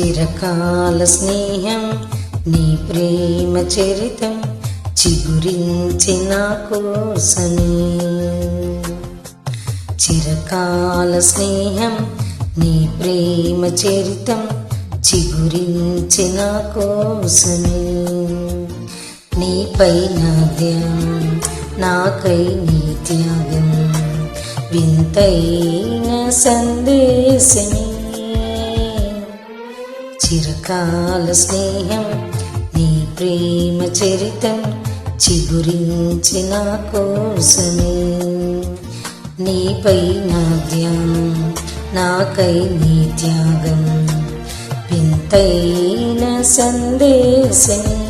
చిరకాల స్నేహం నీ ప్రేమ చరితం చిగురించి నా కోసమే. చిరకాల స్నేహం నీ ప్రేమ చరితం చిగురించి నా కోసమే. నీపై నా ధ్యానం నాకై నీ త్యాగం వింతైన సందేశమే. చిరకాల స్నేహం నీ ప్రేమ చరితం చిగురించి నా కోసమే. నీపై నా ధ్యానం నాకై నీ త్యాగం వింతైన సందేశమే.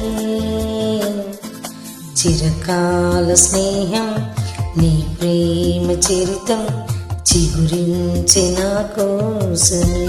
చిరకాల స్నేహం నీ ప్రేమ చరితం చిగురించి నా కోసమే.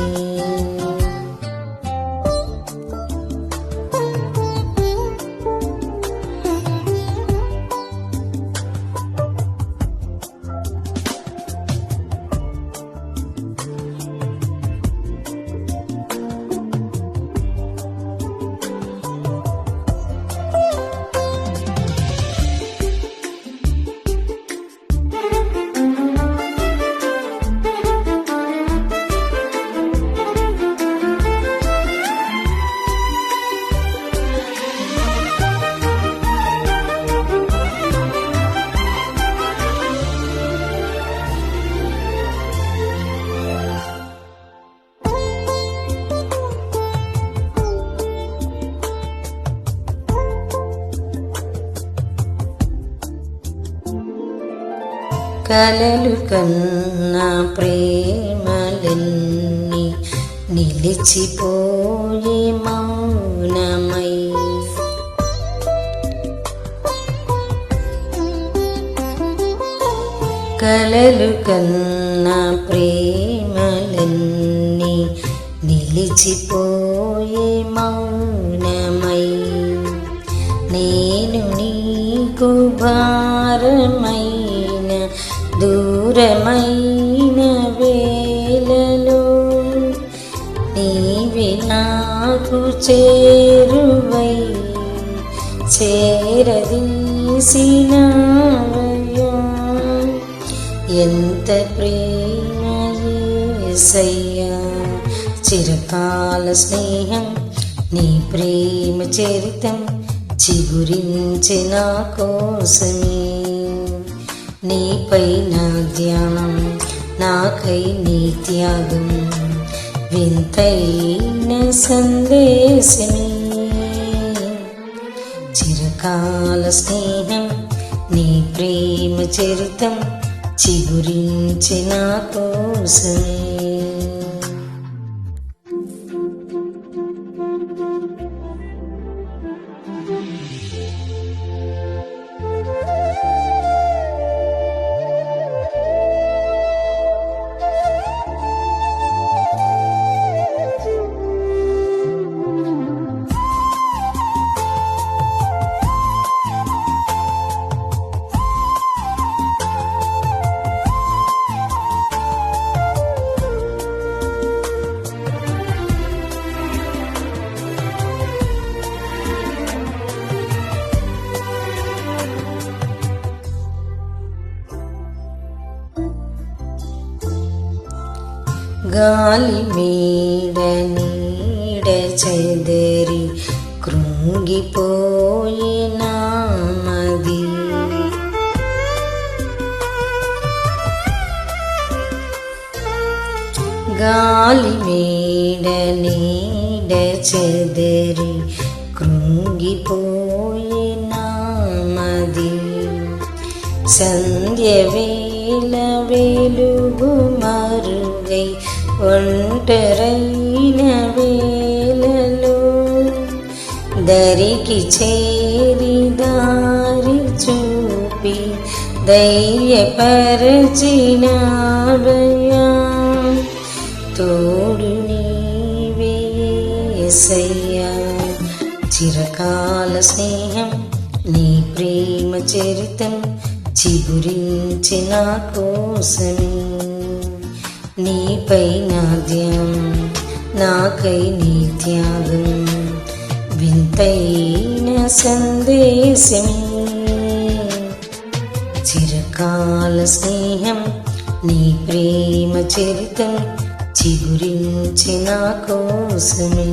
కలలు కన్న ప్రేమలన్నీ నిలిచిపోయే మౌనమై. కలలు కన్న ప్రేమలన్నీ నిలిచిపోయే మౌనమై. నేను నీకు భారమై దూరమైన వేలలో నీవి నాకు చేరువై చేరదీసినవయ్యా. ఎంత ప్రేమ యేసయ్యా చిరకాల స్నేహం నీ ప్రేమ చరితం చిగురించిన కోసమే. నీపై నా ధ్యానం నాకై నీ త్యాగం. వింతైన సందేశమే. చిరకాల స్నేహం నీ ప్రేమ చరితం చిగురించిన కోసమే. గాలి మేడ నీడ చెదరి కృంగిపోయిన మది గాలి మేడ నీడ చెదరి కృంగిపోయిన మది సంధ్య వేల వెలుగు మరుగై ఒంటరైన వేలలో దరికి చేరి దారి చూపి ధైర్యపరచినాడయా తోడు నీవేసయ్యా చిరకాల స్నేహం నీ ప్రేమ చరితం చిగురించి నా కోసమే నీపై నాద్యం నాకై నీ త్యాగం వింతైన సందేశమే చిరకాల స్నేహం నీ ప్రేమ చరితం చిగురించి నా కోసమే.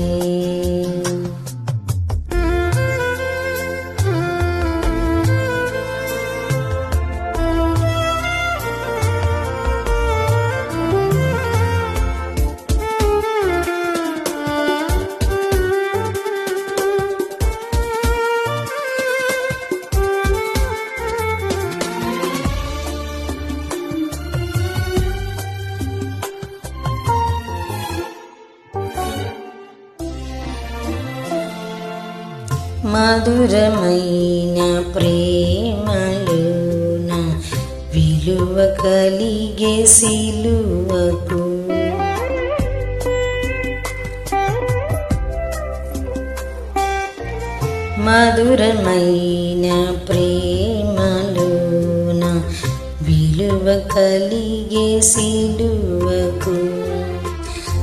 మధురమైన ప్రేమలోన విలువ కలిగే సిలువకు. మధురమైన ప్రేమలోన విలువ కలిగే సిలువకు.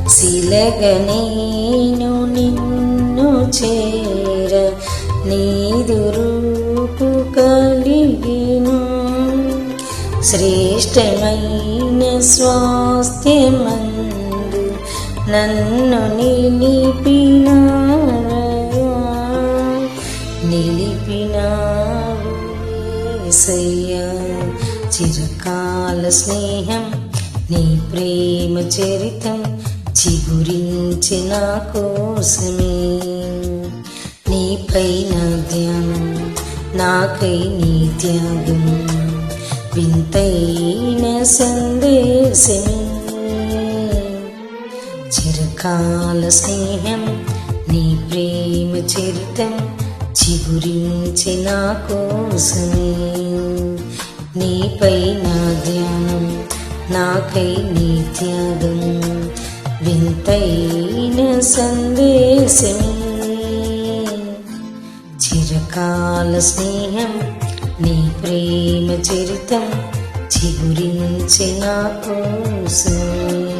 శిలగనేను నిన్ను చే నీదురూపు కలిగిను శ్రేష్టమైన స్వాస్థ్యమందు నన్ను నిలిపినారయా నిలిపినావు యేసయ్యా చిరకాల స్నేహం నీ ప్రేమ చరితం చిగురించి నా కోసమే. నీపైన ధ్యానం నాకై నీ త్యాగం వింతైన సందేశం చిరకాల స్నేహం నీ ప్రేమ చరితం చిగురించి నా కోసమే. నీపై నా ధ్యానం నాకై నీ త్యాగం వింతైన సందేశం చిరకాల స్నేహం నీ ప్రేమ చరితం చిగురించి నా కోసం.